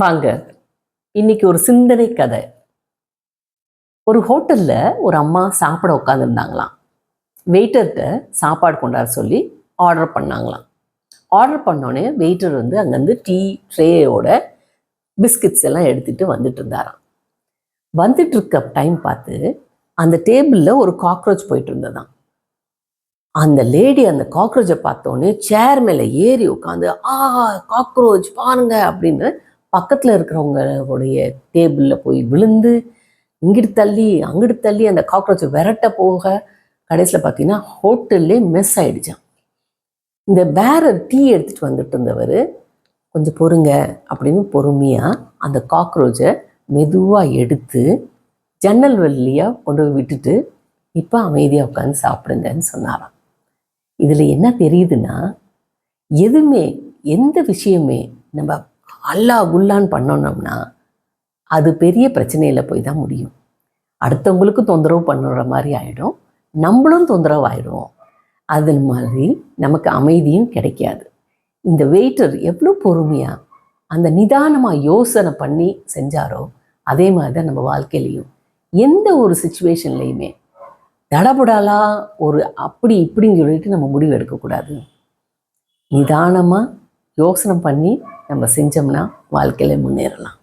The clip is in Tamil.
வாங்க. இன்னைக்கு ஒரு சிந்தனை கதை. ஒரு ஹோட்டல்ல ஒரு அம்மா சாப்பிட உட்காந்துருந்தாங்களாம் வெயிட்டர்கிட்ட சாப்பாடு கொண்டாட சொல்லி ஆர்டர் பண்ணாங்களாம். ஆர்டர் பண்ணோடனே வெயிட்டர் வந்து அங்கேருந்து டீ ட்ரேயோட பிஸ்கட்ஸ் எல்லாம் எடுத்துட்டு வந்துட்டு இருந்தாராம். வந்துட்டு இருக்க டைம் பார்த்து அந்த டேபிளில் ஒரு காக்ரோச் போயிட்டு இருந்ததாம். அந்த லேடி அந்த காக்ரோச்சை பார்த்தோன்னே சேர் மேலே ஏறி உட்காந்து ஆ காக்ரோச் பாருங்க அப்படின்னு பக்கத்தில் இருக்கிறவங்களுடைய டேபிளில் போய் விழுந்து இங்கிட்டு தள்ளி அங்கிட்டு தள்ளி அந்த காக்ரோச்சை விரட்ட போக கடைசியில் பார்த்தீங்கன்னா ஹோட்டல்லே மிஸ் ஆயிடுச்சான் இந்த பேரர் டீ எடுத்துகிட்டு வந்துட்டு இருந்தவர் கொஞ்சம் பொறுங்க அப்படின்னு பொறுமையாக அந்த காக்ரோச்சை மெதுவாக எடுத்து ஜன்னல் வழியாக கொண்டு போய் விட்டுட்டு இப்போ அமைதியாக உட்காந்து சாப்பிடுங்கன்னு சொன்னாராம். இதில் என்ன தெரியுதுன்னா எதுவுமே எந்த விஷயமே நம்ம அல்லா குல்லான்னு பண்ணோம்னா அது பெரிய பிரச்சனையில் போய் தான் முடியும். அடுத்தவங்களுக்கும் தொந்தரவு பண்ணுற மாதிரி ஆகிடும் நம்மளும் தொந்தரவு ஆகிடும் அது மாதிரி நமக்கு அமைதியும் கிடைக்காது. இந்த வெயிட்டர் எவ்வளோ பொறுமையாக அந்த நிதானமாக யோசனை பண்ணி செஞ்சாரோ அதே மாதிரி தான் நம்ம வாழ்க்கையிலையும் எந்த ஒரு சுச்சுவேஷன்லையுமே தடபுடலா ஒரு அப்படி இப்படின்னு சொல்லிட்டு நம்ம முடிவு எடுக்கக்கூடாது. நிதானமாக யோசனை பண்ணி நம்ம செஞ்சோம்னா வாழ்க்கையில முன்னேறலாம்.